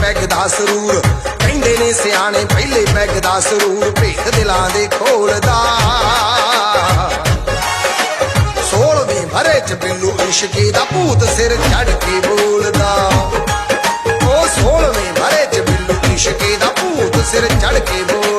Peg ਦਾ ਸਰੂਰ। ਕਹਿੰਦੇ ਨੇ ਸਿਆਣੇ ਪਹਿਲੇ ਪੈਗ ਦਾ ਸਰੂਰ। ਭੇਖ ਦਿਲਾਂ ਦੇ ਖੋਲਦਾ ਸੋਲਵੇਂ ਭਰੇ ਚ ਬਿੱਲੂ ਇਸ਼ਕੀ ਦਾ ਭੂਤ ਸਿਰ ਛੱਡ ਕੇ ਬੋਲਦਾ। ਉਹ ਸੋਲਵੇਂ ਭਰੇ ਚ ਬਿੱਲੂ ਇਸ਼ਕੀ ਦਾ ਭੂਤ ਸਿਰ ਛੱਡ ਕੇ ਬੋਲਦਾ।